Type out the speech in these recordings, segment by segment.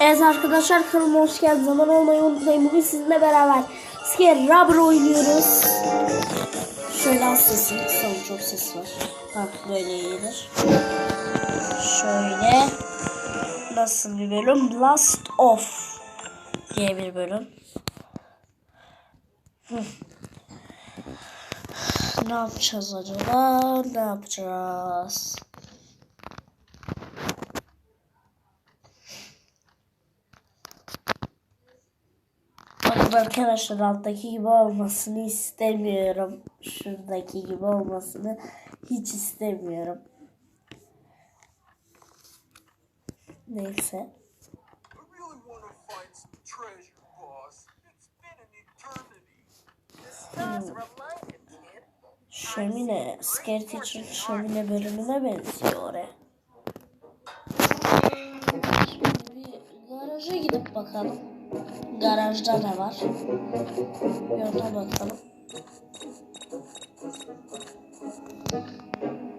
Evet arkadaşlar kanalıma hoş geldiniz. Zaman olmayı unutmayın. Bugün sizinle beraber Scare Rubber oynuyoruz. Şöyle az sesim kısalım çok ses var. Ha böyle iyidir. Şöyle nasıl bir bölüm? Blast Off diye bir bölüm. Hı. Ne yapacağız acaba? Ne yapacağız? Bakın arkadaşlar alttaki gibi olmasını istemiyorum. Şuradaki gibi olmasını hiç istemiyorum. Neyse. Şömine, Scare Teacher şömine bölümüne benziyor oraya. Şimdi garaja gidip bakalım. Garajda ne var? Bir ona bakalım.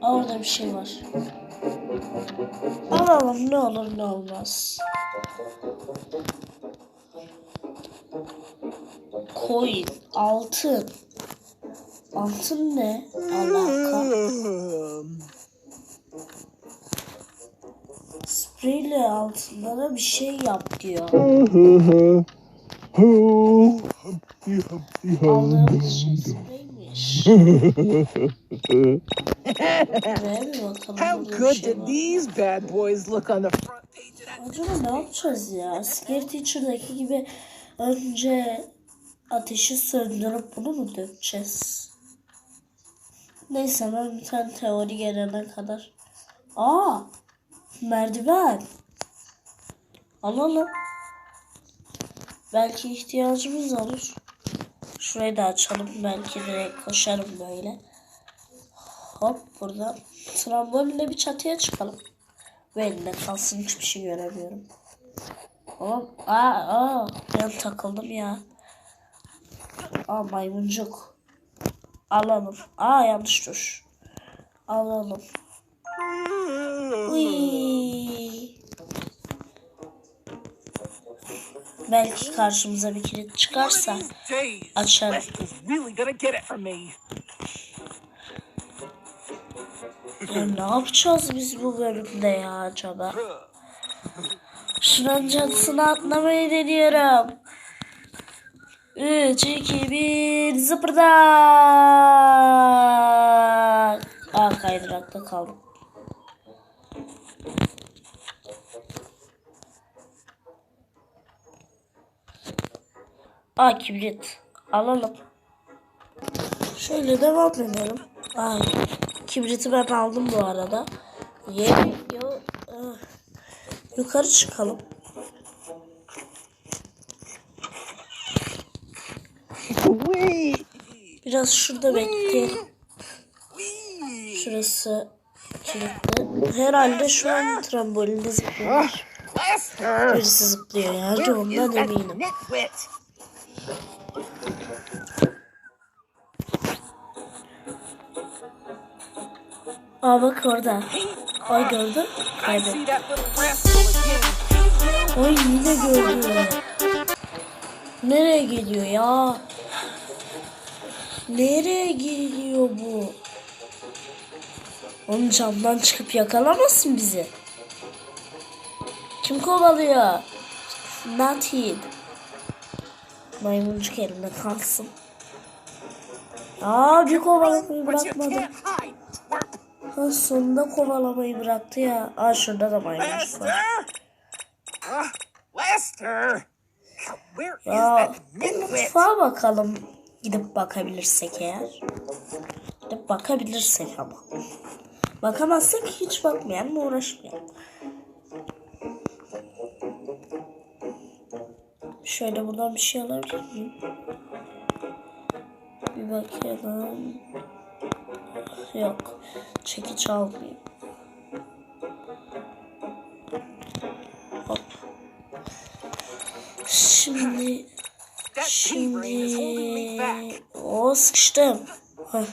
Orada bir şey var. Alalım ne olur ne olmaz. Coin, altın. Altın ne alaka? Spreyle altınlara bir şey yap diyor. Ve bir bakalım How good did these bad boys look on the front page ne yapacağız ya? Scare Teacher'daki gibi önce ateşi söndürüp bunu mu dökeceğiz? Neyse ben bir tane teori gelene kadar. Aa! Merdiven. Alalım. Belki ihtiyacımız olur. Şurayı da açalım. Belki de koşarım böyle. Hop buradan. Trambolinle bir çatıya çıkalım. Ve elinde kalsın hiçbir şey göremiyorum. Hop. Aa, aa. Ben takıldım ya. Aa maymuncuk. Alalım. Aa yanlış tuş. Alalım. Uy. Belki karşımıza bir kilit çıkarsa açarım. Ya ne yapacağız biz bu bölümde ya acaba? Şuranın çatısına atlamayı deniyorum. 3, 2, 1, zıpırdak. Aa kaydırakta kaldım. Aa kibrit. Alalım. Şöyle devam edelim. Ay, kibriti ben aldım bu arada. Yeni yo, ah. yukarı çıkalım. Biraz şurada bekleyelim. Şurası kilitli. Herhalde şu an trambolinde zıplıyor. Lester! Birisi zıplıyor yani ondan eminim. Aa bak orada. Ay gördün? I Kaybetti. see that little rascal again. Ay yine gördü. Nereye geliyor ya? Nereye geliyor bu? Onun camdan çıkıp yakalamasın bizi. Kim kovalıyor? Not hid. Maymuncuk elinde kalsın. Aa bir kovalamayı bırakmadı. Ha, sonunda kovalamayı bıraktı ya. Aa şurada da maymuncuk var. Ya mutfağa bakalım. Gidip bakabilirsek eğer. Gidip bakabilirsek ama. Bakamazsak hiç bakmayalım uğraşmayalım. Şöyle buradan bir şey alabilir miyim? Bir bakalım. Yok. Çekiç almayayım. Hop. Şimdi Şimdi o sıkıştım. Heh.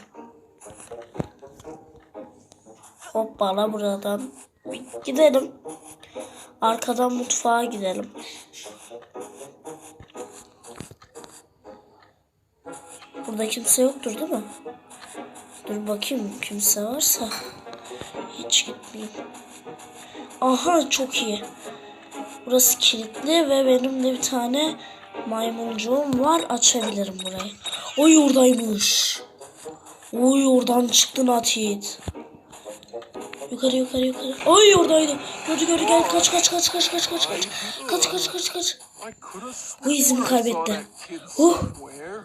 Hoppala buradan. Gidelim. arkadan mutfağa gidelim. Burada kimse yoktur değil mi? Dur bakayım kimse varsa hiç gitmeyeyim. Aha çok iyi. Burası kilitli ve benim de bir tane maymuncuğum var. Açabilirim burayı. Oy oradaymış. Oy oradan çıktın Atit. Yukarı yukarı yukarı. Oy oradaydı. Gördü gördü gel kaç kaç kaç kaç kaç kaç kaç. Kaç kaç kaç kaç. Bu izimi kaybetti. Oh.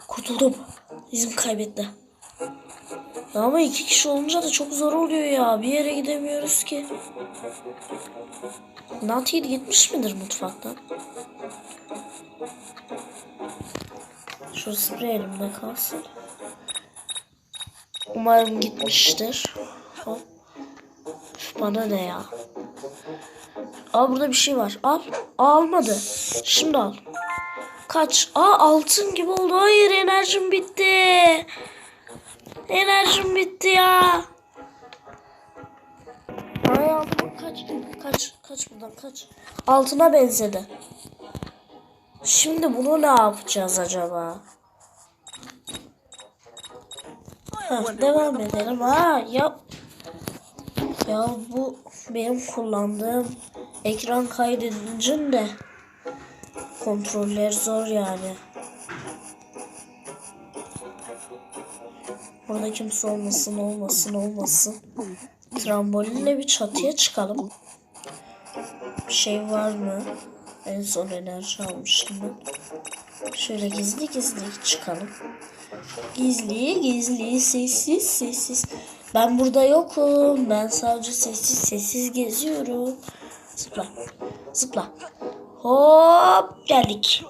Kurtuldum. İzim kaybetti. Ya ama iki kişi olunca da çok zor oluyor ya. Bir yere gidemiyoruz ki. Natid gitmiş midir mutfaktan? Şu sprey elimde kalsın. Umarım gitmiştir. Bana ne ya? Aa burada bir şey var. Al. Aa, almadı. Şimdi al. Kaç? Aa altın gibi oldu. Hayır enerjim bitti. Enerjim bitti ya. Ay altın kaç. Kaç. Kaç buradan kaç. Altına benzedi. Şimdi bunu ne yapacağız acaba? Heh, devam edelim. Ha ya. Ya bu benim kullandığım ekran kaydedicim de kontroller zor yani. Burada kimse olmasın olmasın olmasın. Trambolinle bir çatıya çıkalım. Bir şey var mı? En son enerji almıştım ben. Şöyle gizli gizli çıkalım. Gizli gizli sessiz sessiz. Ben burada yokum. Ben sadece sessiz sessiz geziyorum. Zıpla. Zıpla. Hop geldik.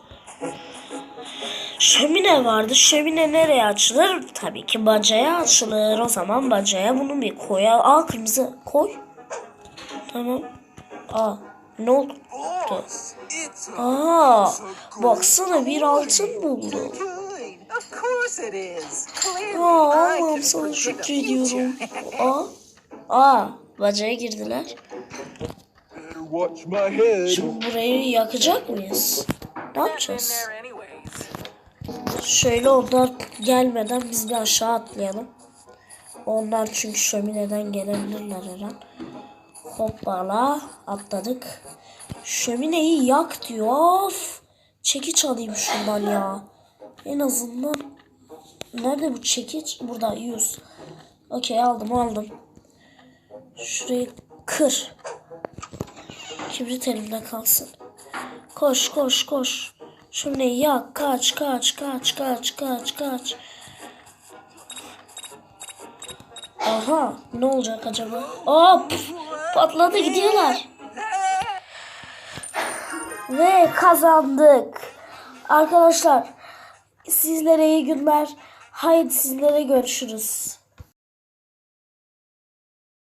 Şömine vardı. Şömine nereye açılır? Tabii ki bacaya açılır. O zaman bacaya bunu bir koy. Aa kırmızı koy. Tamam. Aa ne oldu? Aa baksana bir altın buldum. Can sana şükrediyorum. Aa. Aa bacaya girdiler. Şimdi burayı yakacak mıyız? Ne yapacağız? Şöyle onlar gelmeden biz bir aşağı atlayalım. Onlar çünkü şömineden gelebilirler her an. Hoppala atladık. Şömineyi yak diyor. Of. Çekiç alayım şuradan ya. En azından. Nerede bu çekiç? Burada 100. Okey aldım aldım. Şurayı kır. Kibrit elimde kalsın. Koş koş koş. Şömineyi yak. Kaç kaç kaç kaç kaç kaç. Aha ne olacak acaba? Hop patladı gidiyorlar. Ve kazandık. Arkadaşlar sizlere iyi günler. Haydi sizlere görüşürüz.